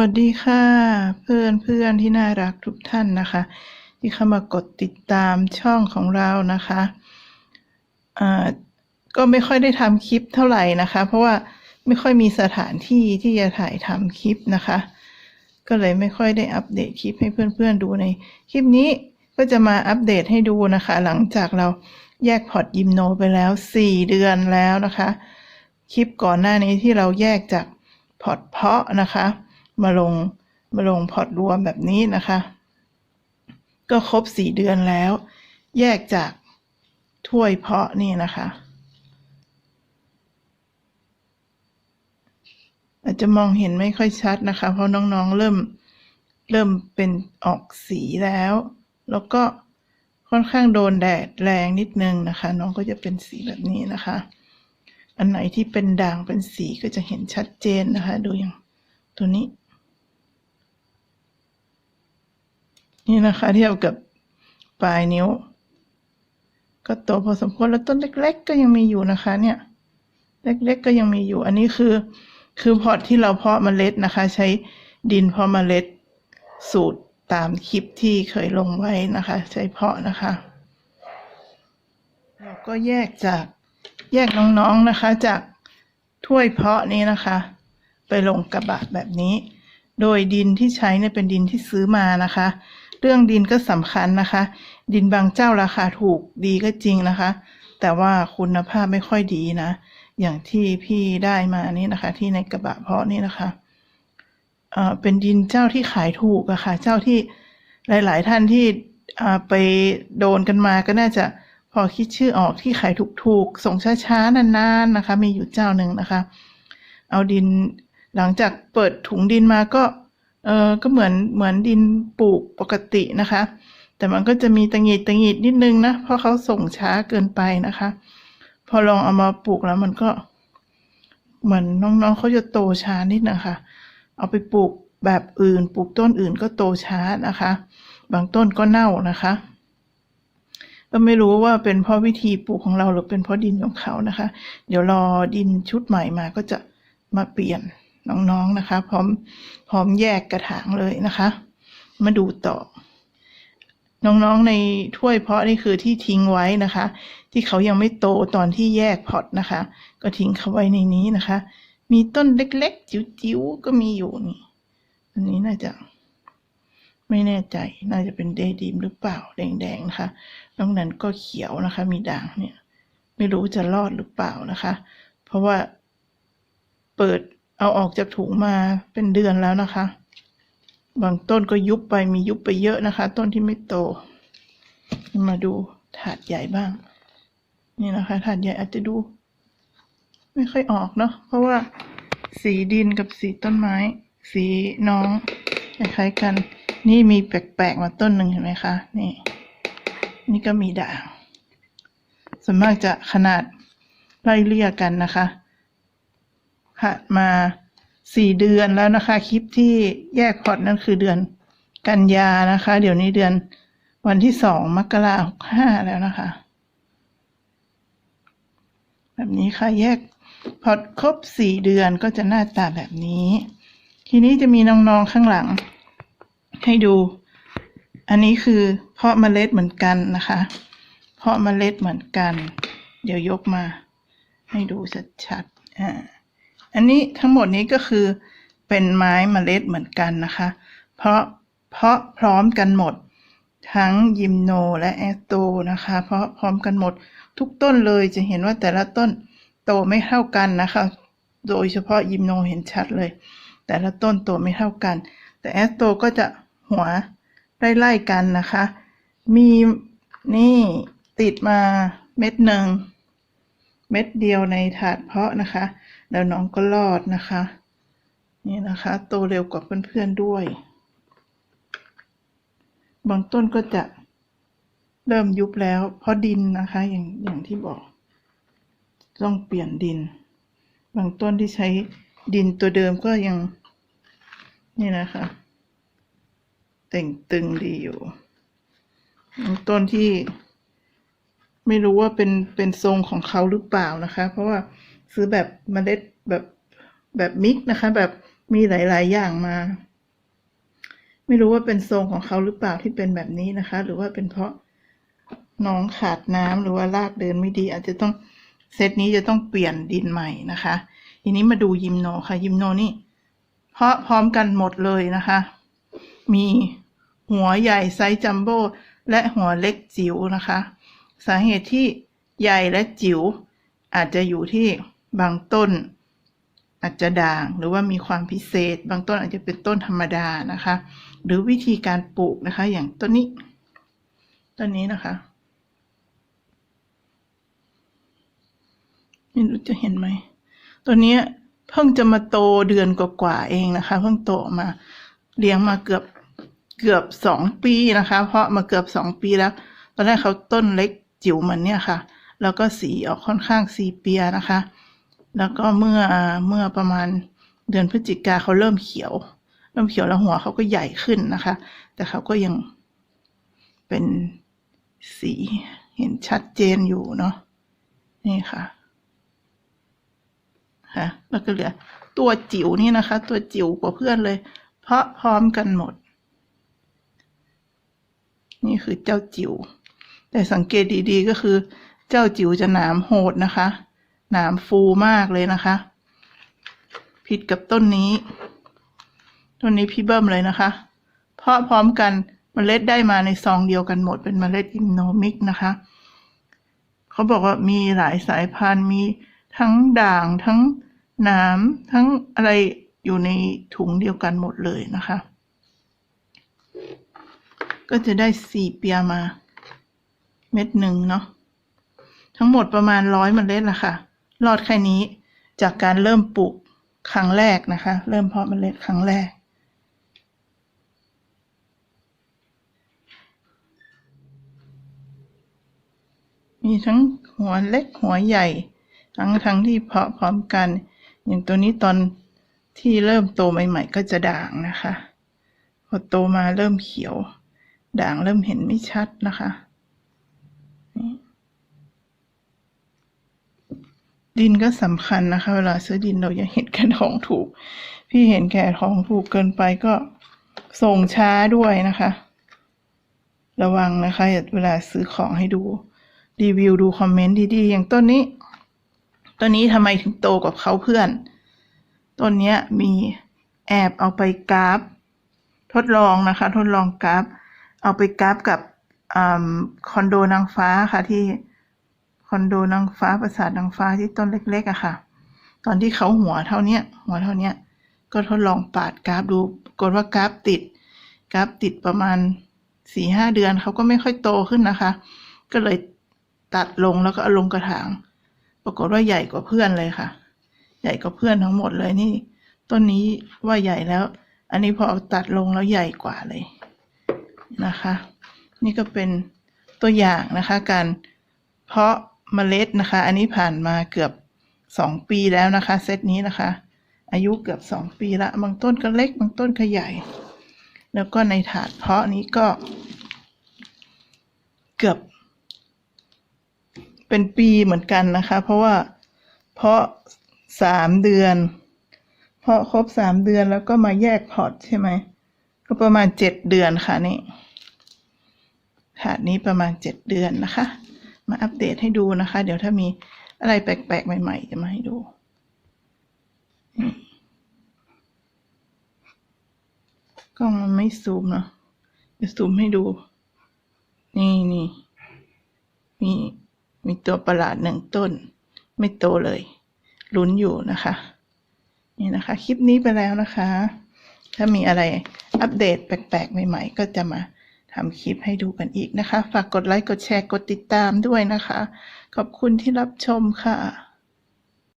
วัสดีค่ะ เพื่อนเพื่อนที่น่ารักทุกท่านนะคะ ที่เข้ามากดติดตามช่องของเรานะคะอ่าก็ไม่ค่อยได้ทำคลิปเท่าไหร่นะคะ เพราะว่าไม่ค่อยมีสถานที่ที่จะถ่ายทำคลิปนะคะ ก็เลยไม่ค่อยได้อัปเดตคลิปให้เพื่อนๆดูในคลิปนี้ก็จะมาอัปเดตให้ดูนะคะ หลังจากเราแยกพอร์ตยิมโนไปแล้ว 4 เดือนแล้วนะคะ คลิปก่อนหน้านี้ที่เราแยกจากพอร์ตเพาะนะคะ มาลงมาลงพอร์ตรวมแบบนี้นะคะ ก็ครบสี่เดือนแล้ว แยกจากถ้วยเพาะนี่นะคะ อาจจะมองเห็นไม่ค่อยชัดนะคะ เพราะน้องๆเริ่มเริ่มเป็นออกสีแล้ว แล้วก็ค่อนข้างโดนแดดแรงนิดนึงนะคะ น้องก็จะเป็นสีแบบนี้นะคะ อันไหนที่เป็นด่างเป็นสีก็จะเห็นชัดเจนนะคะ ดูอย่างตัวนี้ นี่นะคะ เทียบกับปลายนิ้ว ก็โตพอสมควรแล้วต้นเล็ก ๆ ก็ยังมีอยู่นะคะ เนี่ย เล็ก ๆ ก็ยังมีอยู่ อันนี้คือ คือพอที่เราเพาะเมล็ดนะคะ ใช้ดินเพาะเมล็ดสูตรตามคลิปที่เคยลงไว้นะคะ ใช้เพาะนะคะ เราก็แยกจากแยกน้องๆนะคะ จากถ้วยเพาะนี้นะคะ ไปลงกระบะแบบนี้ โดยดินที่ใช้เนี่ยเป็นดินที่ซื้อมานะคะ เรื่องดินก็สำคัญนะคะ ดินบางเจ้าราคาถูกดีก็จริงนะคะ แต่ว่าคุณภาพไม่ค่อยดีนะ อย่างที่พี่ได้มานี่นะคะ ที่ในกระบะเพาะนี่นะคะเอ่อเป็นดินเจ้าที่ขายถูกอะค่ะ เจ้าที่หลาย ๆ ท่านที่อ่าไปโดนกันมาก็น่าจะพอคิดชื่อออกที่ขายถูกๆ ส่งช้าๆ นาน ๆ นะคะ มีอยู่เจ้าหนึ่งนะคะ เอาดินหลังจากเปิดถุงดินมาก็ เออก็เหมือนเหมือนดินปลูกปกตินะคะ แต่มันก็จะมีตังหิดตังหิดนิดนึงนะ เพราะเขาส่งช้าเกินไปนะคะ พอลองเอามาปลูกแล้วมันก็ เหมือนน้องๆเขาจะโตช้านิดนะคะ เอาไปปลูกแบบอื่น ปลูกต้นอื่นก็โตช้านะคะ บางต้นก็เน่านะคะ ก็ไม่รู้ว่าเป็นเพราะวิธีปลูกของเราหรือเป็นเพราะดินของเขานะคะ เดี๋ยวรอดินชุดใหม่มาก็จะมาเปลี่ยน น้องๆนะคะ พร้อมพร้อมแยกกระถางเลยนะคะ มาดูต่อ น้องๆในถ้วยเพาะนี่คือที่ทิ้งไว้นะคะ ที่เขายังไม่โตตอนที่แยกพอตนะคะ ก็ทิ้งเขาไว้ในนี้นะคะ มีต้นเล็กๆ จิ๋วๆก็มีอยู่นี่อันนี้น่าจะไม่แน่ใจ น่าจะเป็นเดดีมหรือเปล่า แดงๆนะคะนอกนั้นก็เขียวนะคะ มีด่างเนี่ย ไม่รู้จะรอดหรือเปล่านะคะ เพราะว่าเปิด เอาออกจากถุงมาเป็นเดือนแล้วนะคะ บางต้นก็ยุบไปมียุบไปเยอะนะคะ ต้นที่ไม่โต มาดูถาดใหญ่บ้าง นี่นะคะถาดใหญ่อาจจะดู ไม่ค่อยออกเนาะเพราะว่าสีดินกับสีต้นไม้ สีน้องคล้ายๆกัน นี่มีแปลกๆมาต้นหนึ่งเห็นไหมคะ นี่ นี่ก็มีด่างส่วนมากจะขนาดไล่เลี่ยกันนะคะ ผ่านมาสี่เดือนแล้วนะคะ คลิปที่แยกพอร์ตนั่นคือเดือนกันยานะคะ เดี๋ยวนี้เดือนวันที่สองมกราหกห้าแล้วนะคะ แบบนี้ค่ะแยกพอร์ตครบสี่เดือนก็จะหน้าตาแบบนี้ ทีนี้จะมีน้องๆข้างหลัง ให้ดู อันนี้คือเพาะเมล็ดเหมือนกันนะคะ เพาะเมล็ดเหมือนกัน เดี๋ยวยกมา ให้ดูชัดๆอ่า อันนี้ทั้งหมดนี้ก็คือเป็นไม้เมล็ดเหมือนกันนะคะ เพราะเพราะพร้อมกันหมด ทั้งยิมโนและแอสโตนะคะ เพราะพร้อมกันหมดทุกต้นเลยจะเห็นว่าแต่ละต้นโตไม่เท่ากันนะคะ โดยเฉพาะยิมโนเห็นชัดเลย แต่ละต้นโตไม่เท่ากัน แต่แอสโตก็จะหัวไล่ๆกันนะคะ มีนี่ติดมาเม็ดหนึ่ง เม็ดเดียวในถาดเพาะนะคะ แล้วน้องก็รอดนะคะ นี่นะคะ โตเร็วกว่าเพื่อนๆด้วย บางต้นก็จะเริ่มยุบแล้ว เพราะดินนะคะ อย่างอย่างที่บอก ต้องเปลี่ยนดิน บางต้นที่ใช้ดินตัวเดิมก็ยัง นี่นะคะแต่งตึงดีอยู่บางต้นที่ ไม่รู้ว่าเป็นเป็นทรงของเขาหรือเปล่านะคะ เพราะว่าซื้อแบบเมล็ดแบบแบบมิกนะคะ แบบมีหลาย ๆ อย่างมา ไม่รู้ว่าเป็นทรงของเขาหรือเปล่าที่เป็นแบบนี้นะคะ หรือว่าเป็นเพราะน้องขาดน้ำหรือว่ารากเดินไม่ดี อาจจะต้องเซตนี้จะต้องเปลี่ยนดินใหม่นะคะ ทีนี้มาดูยิมโนค่ะยิมโนนี่ เพราะพร้อมกันหมดเลยนะคะ มีหัวใหญ่ไซส์จัมโบ้และหัวเล็กจิ๋วนะคะ สาเหตุที่ใหญ่และจิ๋วอาจจะอยู่ที่บางต้น อาจจะด่างหรือว่ามีความพิเศษ บางต้นอาจจะเป็นต้นธรรมดานะคะ หรือวิธีการปลูกนะคะ อย่างต้นนี้ต้นนี้นะคะไม่รู้จะเห็นไหมตัวนี้เพิ่งจะมาโตเดือนกว่าๆเองนะคะ เพิ่งโตมาเลี้ยงมาเกือบเกือบสองปีนะคะ เพราะมาเกือบสองปีแล้ว ตอนแรกเขาต้นเล็ก จิ๋วมันเนี่ยค่ะ แล้วก็สีออกค่อนข้างสีเปียนะคะ แล้วก็เมื่อเมื่อประมาณเดือนพฤศจิกาเขาเริ่มเขียว เริ่มเขียวแล้วหัวเขาก็ใหญ่ขึ้นนะคะ แต่เขาก็ยังเป็นสีเห็นชัดเจนอยู่เนาะนี่ค่ะค่ะแล้วก็เหลือตัวจิ๋วนี่นะคะ ตัวจิ๋วกว่าเพื่อนเลย เพราะพร้อมกันหมด นี่คือเจ้าจิ๋ว แต่สังเกตดีๆก็คือ เจ้าจิ๋วจะหนามโหดนะคะ หนามฟูมากเลยนะคะ ผิดกับต้นนี้ ต้นนี้พี่เบิ้มเลยนะคะ เพราะพร้อมกันมเมล็ดได้มาในซองเดียวกันหมดเป็นเมล็ดอิมโนมิกนะคะ เขาบอกว่ามีหลายสายพันธุ์มีทั้งด่างทั้งหนามทั้งอะไรอยู่ในถุงเดียวกันหมดเลยนะคะ ก็จะได้สี่เปียมา เม็ดหนึ่งเนาะทั้งหมดประมาณร้อยเมล็ดละค่ะ รอดแค่นี้จากการเริ่มปลูกครั้งแรกนะคะ เริ่มเพาะเมล็ดครั้งแรก มีทั้งหัวเล็กหัวใหญ่ ทั้งทั้งที่เพาะพร้อมกัน อย่างตัวนี้ตอนที่เริ่มโตใหม่ ๆ ก็จะด่างนะคะ พอโตมาเริ่มเขียว ด่างเริ่มเห็นไม่ชัดนะคะ ดินก็สำคัญนะคะ เวลาซื้อดินเราอย่าเห็นแค่ทองถูก พี่เห็นแค่ทองถูกเกินไปก็ส่งช้าด้วยนะคะ ระวังนะคะเวลาซื้อของให้ดูรีวิวดูคอมเมนต์ดีๆ อย่างต้นนี้ต้นนี้ทำไมถึงโตกว่าเขาเพื่อน ต้นเนี้ยมีแอบเอาไปกราฟ ทดลองนะคะ ทดลองกราฟ เอาไปกราฟกับอคอนโดนางฟ้าค่ะที่ อนโดนางฟ้าปราสาทนางฟ้าที่ต้นเล็กๆอะค่ะ ตอนที่เขาหัวเท่าเนี้ย หัวเท่าเนี้ย ก็ทดลองปาดกราฟดูปรากฏว่ากราฟติด กราฟติดประมาณสี่ห้าเดือนเขาก็ไม่ค่อยโตขึ้นนะคะ ก็เลยตัดลงแล้วก็เอาลงกระถาง ปรากฏว่าใหญ่กว่าเพื่อนเลยค่ะ ใหญ่กว่าเพื่อนทั้งหมดเลยนี่ ต้นนี้ว่าใหญ่แล้ว อันนี้พอเอาตัดลงแล้วใหญ่กว่าเลยนะคะ นี่ก็เป็นตัวอย่างนะคะ การเพาะ เมล็ดนะคะ อันนี้ผ่านมาเกือบสองปีแล้วนะคะ เซตนี้นะคะ อายุเกือบสองปีละบางต้นก็เล็ก บางต้นก็ใหญ่ แล้วก็ในถาดเพาะนี้ก็ เกือบ เป็นปีเหมือนกันนะคะ เพราะว่าเพาะสามเดือน เพาะครบสามเดือนแล้วก็มาแยกพอร์ตใช่ไหมก็ประมาณเจ็ดเดือนค่ะนี่ถาดนี้ประมาณเจ็ดเดือนนะคะ มาอัปเดตให้ดูนะคะ เดี๋ยวถ้ามีอะไรแปลกๆ ใหม่ๆ จะมาให้ดูกล้องมันไม่ซูมเนาะจะซูมให้ดู นี่นี่มีมีตัวประหลาดหนึ่งต้น ไม่โตเลยลุ้นอยู่นะคะ นี่นะคะ คลิปนี้ไปแล้วนะคะ ถ้ามีอะไรอัปเดตแปลกๆ ใหม่ ๆ ก็จะมา ทำคลิปให้ดูกันอีกนะคะ ฝากกดไลค์ กดแชร์ กดติดตามด้วยนะคะ ขอบคุณที่รับชมค่ะ